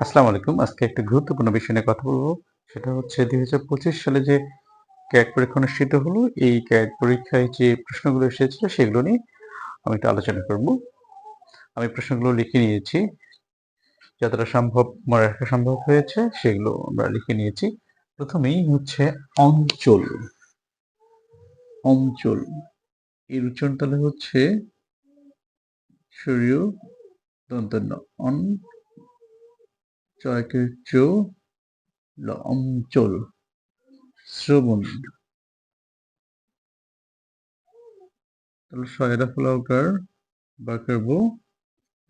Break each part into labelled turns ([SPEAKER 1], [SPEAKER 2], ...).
[SPEAKER 1] আসসালামু আলাইকুম। আজকে একটা গুরুত্বপূর্ণ বিষয় নিয়ে কথা বলব। সেটা হচ্ছে দুই হাজার পঁচিশ সালে যে ক্যাট পরীক্ষা অনুষ্ঠিত হলো, এই ক্যাট পরীক্ষায় যে প্রশ্নগুলো এসেছিল সেগুলো নিয়ে আমি একটু আলোচনা করব। আমি প্রশ্নগুলো লিখে নিয়েছি। যতটা সম্ভব মনে রাখা সম্ভব হয়েছে, সেগুলো আমরা লিখে নিয়েছি। প্রথমেই হচ্ছে অঞ্চল। অঞ্চল। এর উচ্চারণ তাহলে হচ্ছে সূর্য দন্তন্য অন চয়কের চো অঞ্চল শ্রবণ তাহলে শয়রা ফলাকার বাকারব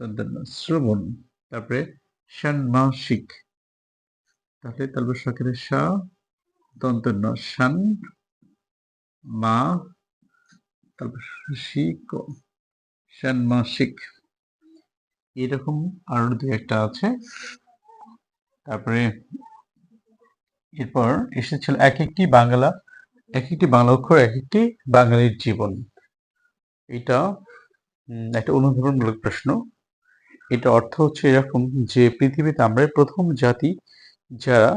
[SPEAKER 1] দন্তন্য শ্রবণ তারপরে ষান্মাসিক তাহলে তারপর শখের সা দন্তন্য শান মা তারপর শিক ষান্মাসিক এরকম আরও দু একটা আছে তারপরে এরপর এসেছিল এক একটি বাংলা এক একটি বাংলা অক্ষর এক একটি বাঙালির জীবন। এটা একটা অনুধাবনমূলক প্রশ্ন। এটা অর্থ হচ্ছে এরকম যে পৃথিবীতে আমরা প্রথম জাতি যারা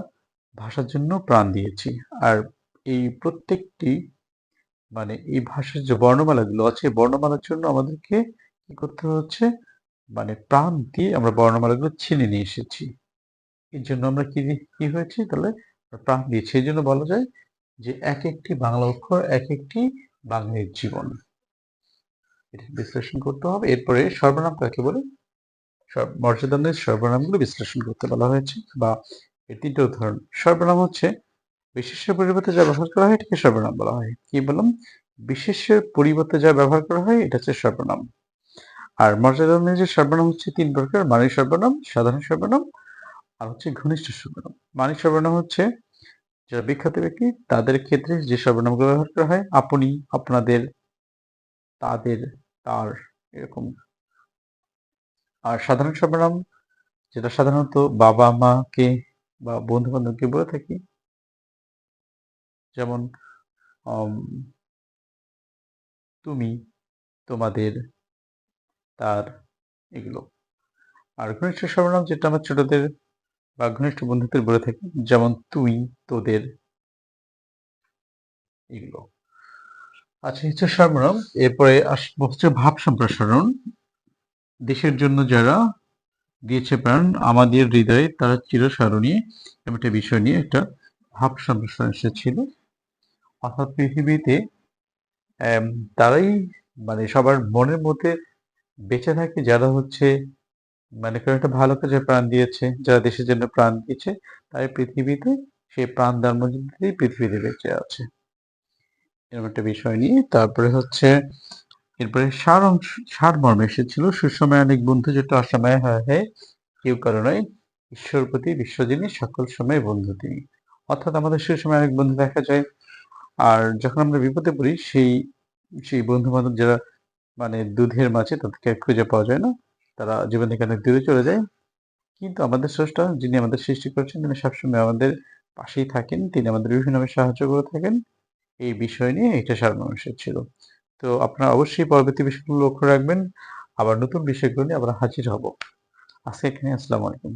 [SPEAKER 1] ভাষার জন্য প্রাণ দিয়েছি। আর এই প্রত্যেকটি মানে এই ভাষার যে বর্ণমালাগুলো আছে, বর্ণমালার জন্য আমাদেরকে কি করতে হচ্ছে? মানে প্রাণ দিয়ে আমরা বর্ণমালাগুলো ছিনে নিয়ে এসেছি। এর জন্য আমরা কি কি হয়েছি? তাহলে প্রাণ দিয়েছি এই জন্য বলা যায় যে এক একটি বাংলা অক্ষর, এক একটি বাঙালির জীবন। এটা বিশ্লেষণ করতে হবে। এরপরে সর্বনাম কাকে বলে? মর্যাদানের সর্বনামগুলো বিশ্লেষণ করতে বলা হয়েছে বা এর তিনটে উদাহরণ। সর্বনাম হচ্ছে বিশেষের পরিবর্তে যা ব্যবহার করা হয়, এটাকে সর্বনাম বলা হয়। কি বললাম? বিশেষের পরিবর্তে যা ব্যবহার করা হয়, এটা হচ্ছে সর্বনাম। আর মর্যাদানের যে সর্বনাম হচ্ছে তিন প্রকার। মানিক সর্বনাম, সাধারণ সর্বনাম আর হচ্ছে ঘনিষ্ঠ সর্বনাম। মানিক সর্বনাম হচ্ছে যারা বিখ্যাত ব্যক্তি, তাদের ক্ষেত্রে যে সর্বনামগুলো ব্যবহার করা হয়, আপনি, আপনাদের, তাদের, তার, এরকম। আর সাধারণ সর্বনাম, যেটা সাধারণত বাবা, মাকে বা বন্ধু বান্ধবকে বলে থাকি, যেমন তুমি, তোমাদের, তার, এগুলো। আর ঘনিষ্ঠ সর্বনাম যেটা আমার ছোটদের বা ঘনিষ্ঠ বন্ধুদের বলে থাকি, যেমন তুই, তোদের, এগুলো। আচ্ছা হচ্ছে সর্বনাম এরপরে হচ্ছে ভাব সম্প্রসারণ। দেশের জন্য যারা দিয়েছে প্রাণ, আমাদের হৃদয়ে তারা চিরস্মরণীয়। এমন একটা বিষয় নিয়ে একটা ভাব সম্প্রসারণ এসেছিল। অর্থাৎ পৃথিবীতে তারাই মানে সবার মনের মধ্যে বেঁচে থাকে, যারা হচ্ছে মানে কোনো একটা ভালো কাজে প্রাণ দিয়েছে, যারা দেশের জন্য প্রাণ দিয়েছে, তাই পৃথিবীতে সেই প্রাণ দেওয়ার মধ্যে পৃথিবীতে বেঁচে আছে। এরকম একটা বিষয় নিয়ে তারপরে হচ্ছে, এরপরে সার অংশ সার মর্মে এসেছিল। সুসময় অনেক বন্ধু যেটা অসময় হয় হয় কেউ কারণে ঈশ্বর প্রতি বিশ্বজনী সকল সময় বন্ধু তিনি। অর্থাৎ আমাদের সুসময় অনেক বন্ধু দেখা যায়। আর যখন আমরা বিপদে পড়ি, সেই সেই বন্ধু বান্ধব যারা মানে দুধের মাঝে তাদেরকে খুঁজে পাওয়া যায় না। তারা জীবন থেকে অনেক দূরে চলে যায়। কিন্তু আমাদের স্রষ্টা যিনি আমাদের সৃষ্টি করেছেন, তিনি সবসময় আমাদের পাশেই থাকেন, তিনি আমাদের বিভিন্নভাবে সাহায্য করে থাকেন। এই বিষয় নিয়ে এটা সারমর্শের ছিল। তো আপনারা অবশ্যই পরবর্তী বিষয়গুলো লক্ষ্য রাখবেন। আবার নতুন বিষয়গুলো নিয়ে আমরা হাজির হব। আজকে এখানে আসসালামু আলাইকুম।